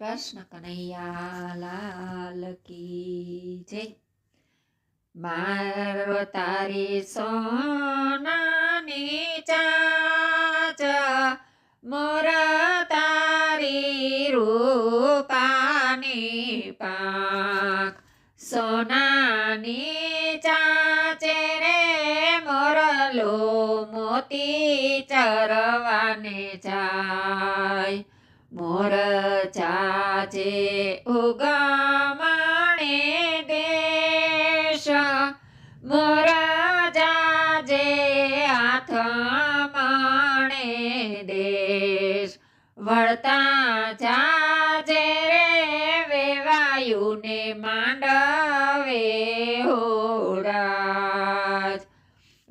કૃષ્ણ કનૈયા લાલ કી જય. મારો તારી સોનાની ચાચ, મોર તારી રૂપાની પાક. સોનાની ચાચે રે મોરલો મોતી ચરવાને જાય. મોર ચાચે ઉગમણે દેશ. મોર જાજે આથમણે દેશ. વળતા જાજે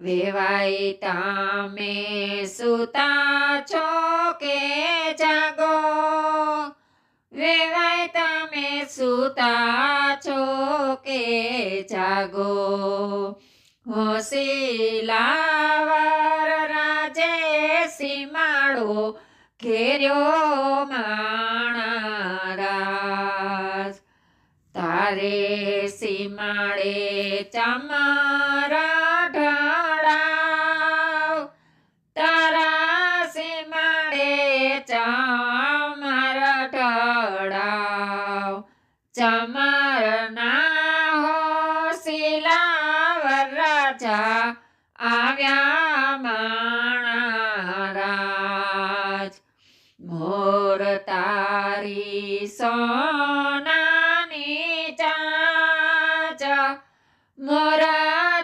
વેવાય તમે સુતા છો કે જાગો. વેવાય તમે સુતા છો કે જાગો હોશીલાવર રાજે સીમાડો ઘેર્યો માણારાજ. તારે સીમાડે ચમારા રાજા આવ્યા માણારાજ મોર તારી સોનાની ચાચ. મોર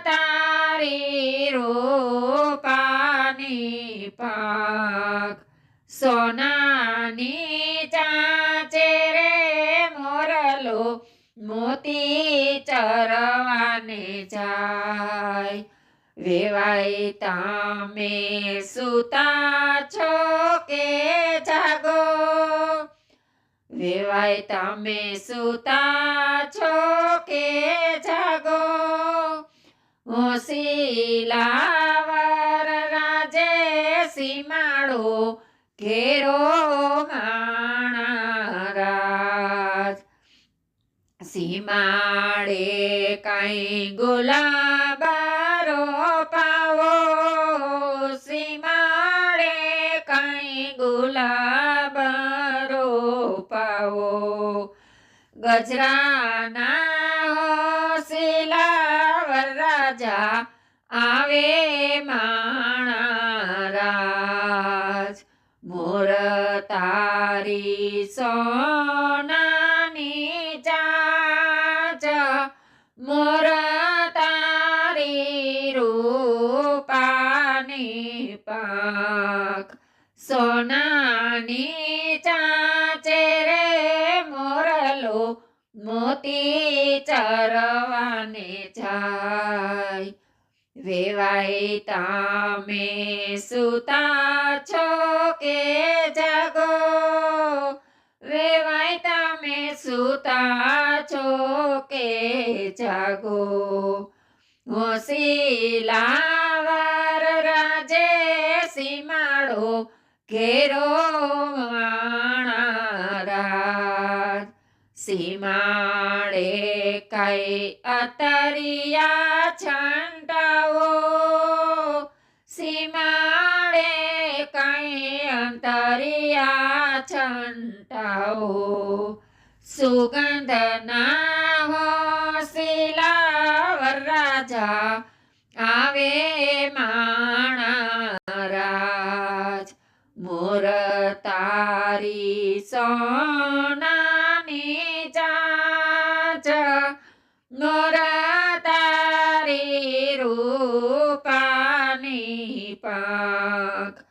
તારી રૂપાની પાક. સોનાની ચાચે રે મોરલો મોતી ચરવાને જાય વેવાય તમે સુતા છો કે જાગો? વેવાય તમે સુતા છો કે જાગો? હોશીલાવર રાજે સીમાડો ઘેરો માણારાજ. સીમાડે કઈ ગુલાબારો કઈ રોપાવો પાવો. ગજરાના હોશીલાવર રાજા આવે માણારાજ. મોર તારી સોનાની ચાચ, મોર તારી રૂપાની પાક સોનાની ચાચે રે મોરલો મોતી ચરવાને જાય. વેવાય તમે સુતા છો કે જાગો? વેવાય તમે સુતા છો કે જાગો? હોશીલાવર રાજે સીમાડો ઘેરો માણારાજ સીમાડે કઈ અતરિયા છંટાઓ સીમાડે કઈ અંતરિયા છંટાવો સુગંધ ના હો શિલાવર રાજા આવે માણારાજ તારી સોનાની ચાચ મોર તારી રૂપાની પાંખ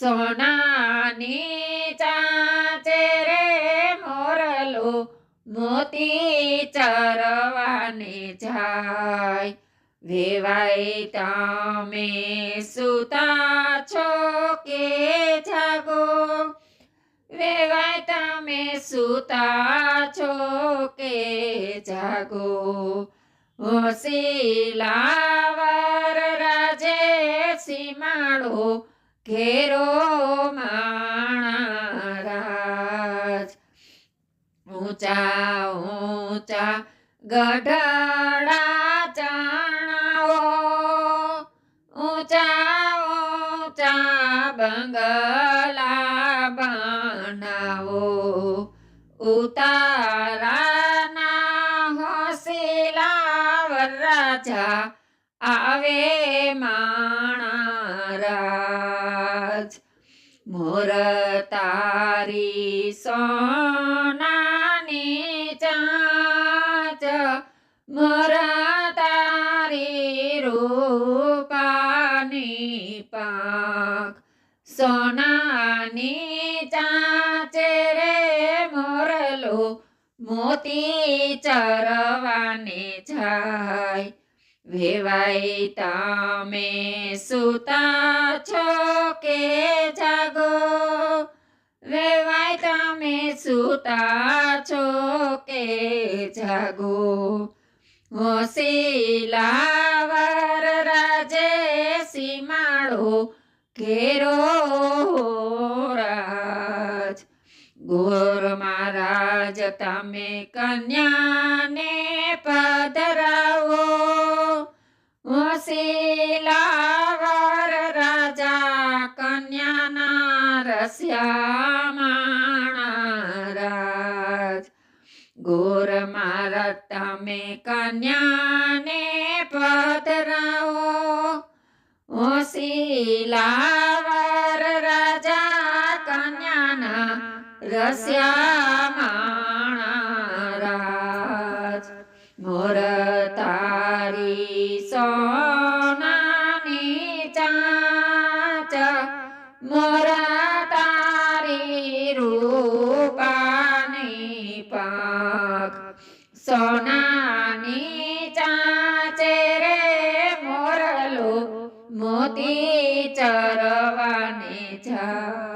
સોનાની ચાચે રે મોરલો મોતી ચરવાને જાય. વેવાય તમે સુતા છો કે જાગો? વેવાય તમે સુતા છો કે જાગો? હોશીલાવર રાજે સીમાડો, ઘેરો માણારાજ. ઊંચા ઊંચા ગઢડા ચાણાઓ, ઊંચા ઊંચા બંગલા બનાવો ઉતારાના હોસીલા વરરાજા આવે માણારાજ. મોર તારી સોનાની ચાચ, મોર તારી રૂપાની પાક સોનાની મોતી ચરવાને જાય. વેવાઈ તમે સુતા છો કે જાગો? વેવાય તમે સુતા છો કે જાગો? હોશીલાવર રાજે સીમાડો ઘેરો રાજ. ગોર મહારાજ તમે કન્યાને પધરાવો. હોશીલાવર રાજા કન્યાના રસ્યા માણારાજ ગોર મારા તમે કન્યાને પધરાવો. હોશીલાવર રાજા કન્યાના રસ્યા તારી સોનાની ચાચ મોરા તારી રૂપાની પાક સોનાની ચાચે રે મોરલો મોતી ચરવાને જાય